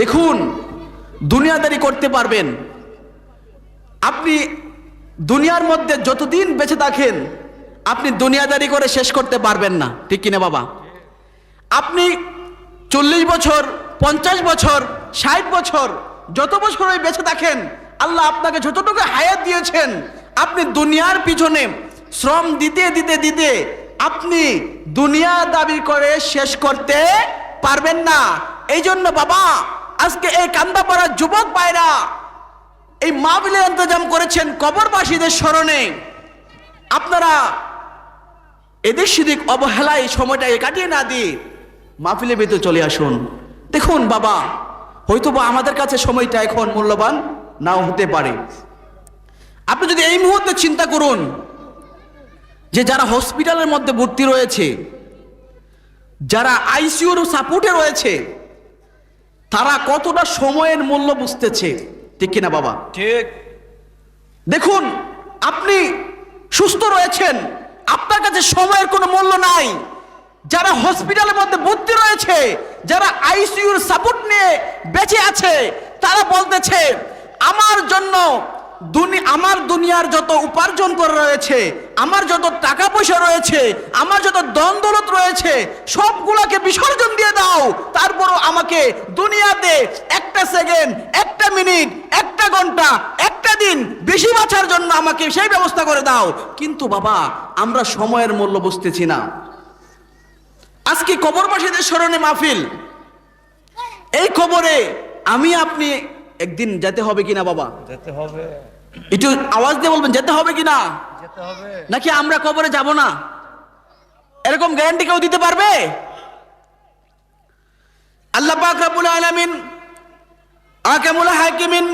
দেখুন, দুনিয়াদারি করতে পারবেন। আপনি দুনিয়ার মধ্যে যতদিন বেঁচে থাকেন, আপনি দুনিয়াদারি করে শেষ করতে পারবেন না। ঠিক কিনা বাবা? আপনি চল্লিশ বছর, পঞ্চাশ বছর, ষাট বছর, যত বছর ওই বেঁচে থাকেন, আল্লাহ আপনাকে যতটুকু হায়াত দিয়েছেন, আপনি দুনিয়ার পিছনে শ্রম দিতে দিতে দিতে আপনি দুনিয়া দাবি করে শেষ করতে পারবেন না। এই জন্য বাবা আজকে এই কান্দাপাড়ার যুবক ভাইরা এই মাহবিলের ইন্তজাম করেছেন কবরবাসীদের স্মরণে। আপনারা এদের সেদিক অবহেলায় সময়টাকে কাটিয়ে না দিয়ে মাহফিলের ভিতরে চলে আসুন। দেখুন বাবা হয়তো বা আমাদের কাছে সময়টা এখন মূল্যবান নাও হতে পারে। আপনি যদি এই মুহূর্তে চিন্তা করুন যে যারা হসপিটালের মধ্যে ভর্তি রয়েছে, যারা আইসিউর সাপোর্টে রয়েছে তারা কতটা সময়ের মূল্য বুঝতেছে? ঠিক কিনা বাবা? ঠিক। দেখুন আপনি সুস্থ রয়েছেন আপনার কাছে সময়ের কোনো মূল্য নাই। যারা হসপিটালের মধ্যে ভর্তি রয়েছে যারা আইসিইউর সাপোর্ট নিয়ে বেঁচে আছে তারা বলতেছে আমার জন্য আমার দুনিয়ার যত উপার্জন করে রয়েছে আমার যত টাকা পয়সা রয়েছে আমার যত দ্বন্দ্বলত রয়েছে সবগুলোকে বিসর্জন দাও তারপরও আমাকে দুনিয়াতে একটা সেকেন্ড একটা মিনিট একটা ঘণ্টা একটা দিন বেশি বাঁচার জন্য আমাকে সেই ব্যবস্থা করে দাও। কিন্তু বাবা আমরা সময়ের মূল্য বুঝতেছি না। আজকে কবরবাসীদের স্মরণে মাহফিল। এই খবরে আমি আপনি একদিন যেতে হবে কিনা বাবা? যেতে হবে। একটু আওয়াজ দিয়ে বলবেন যেতে হবে কিনা? যেতে হবে। নাকি আমরা কবরে যাব না? এরকম গ্যারান্টি কেউ দিতে পারবে? আল্লাহ পাক রাব্বুল আলামিন, আকামুল হাকিমিন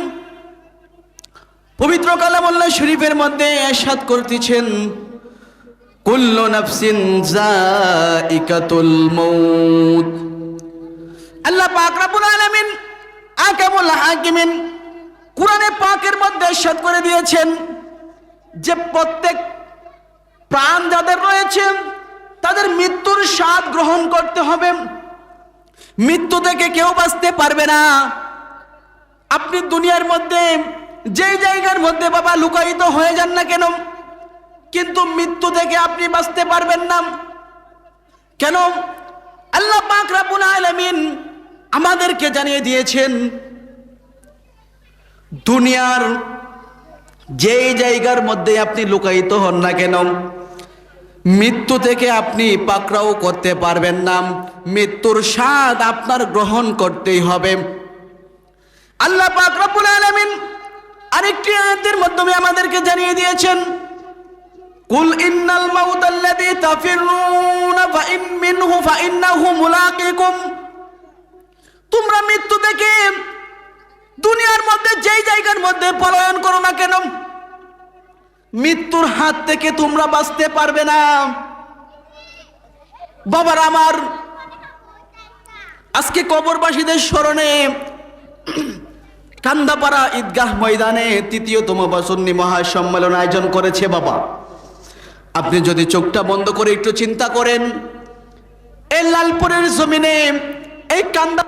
পবিত্র কালামুল্লাহ শরীফের মধ্যে এরশাদ করতেছেন, কুল্লু নাফসিন যায়িকাতুল মউত। আল্লাহ পাক রাব্বুল আলামিন, আকামুল হাকিমিন কোরআনে পাকের মধ্যে এরশাদ করে দিয়েছেন যে প্রত্যেক প্রাণ যাদের রয়েছে, তাদের মৃত্যুর স্বাদ গ্রহণ করতে হবে। মৃত্যু থেকে কেউ বাঁচতে পারবে না। আপনি দুনিয়ার মধ্যে, যেই জায়গার মধ্যে বাবা লুকায়িত হয়ে যান না কেন? কিন্তু মৃত্যু থেকে আপনি বাঁচতে পারবেন না। কেন? আল্লাহ পাক রাব্বুল আলামিন আমাদেরকে জানিয়ে দিয়েছেন, দুনিয়ার যেই জায়গার মধ্যে আপনি লুকায়িত হন না কেন মৃত্যু থেকে আপনি পাকড়াও করতে পারবেন না। মৃত্যুর স্বাদ আপনার গ্রহণ করতেই হবে। আল্লাহ পাক রব্বুল আলামিন আরেকটি আয়াতের মাধ্যমে আমাদেরকে জানিয়ে দিয়েছেন, কুল ইন্নাল মাউতাল্লাযী তাফিরুনা ফাইন মিনহু ফাইন্নাহু মুলাকিকুম। তোমরা মৃত্যু থেকে দুনিয়ার মধ্যে, যেই জায়গার মধ্যে পলায়ন করো না কেন? মৃত্যুর হাত থেকে তোমরা বাঁচতে পারবে না। বাবার আমার, আজকে কবরবাসীদের স্মরণে কান্দাপাড়া ঈদগাহ ময়দানে তৃতীয় তৃতীয়তম বসন্নী মহাসম্মেলন আয়োজন করেছে বাবা। আপনি যদি চোখটা বন্ধ করে একটু চিন্তা করেন, এই লালপুরের জমিনে, এই কান্দা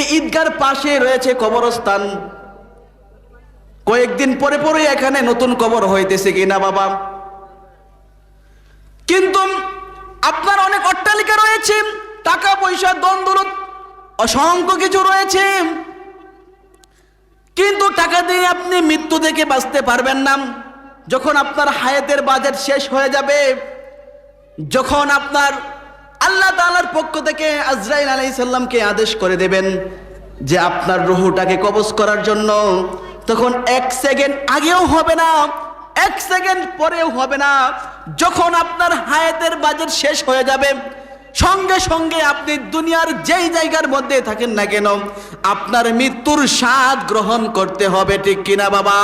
এই ঈদগার পাশে রয়েছে কবরস্থান। কয়েকদিন পরে পরে এখানে নতুন কবর হইতেছে কিনা বাবা? কিন্তু আপনার অনেক অট্টালিকা রয়েছে, টাকা পয়সা দ্বন্দ্ব অসংখ্য কিছু রয়েছে। কিন্তু টাকা দিয়ে আপনি মৃত্যু থেকে বাঁচতে পারবেন না। যখন আপনার হায়াতের বাজেট শেষ হয়ে যাবে, যখন আপনার আল্লাহ তাআলার পক্ষ থেকে আজরাইল আলাইহিস সাল্লামকে আদেশ করে দেবেন যে আপনার রুহুটাকে কবজ করার জন্য তখন এক সেকেন্ড আগেও হবে না, এক সেকেন্ড পরেও হবে না। যখন আপনার হায়াতের বাজেট শেষ হয়ে যাবে, সঙ্গে সঙ্গে আপনি দুনিয়ার যেই জায়গার মধ্যে থাকেন না কেন, আপনার মৃত্যুর স্বাদ গ্রহণ করতে হবে, ঠিক কিনা বাবা?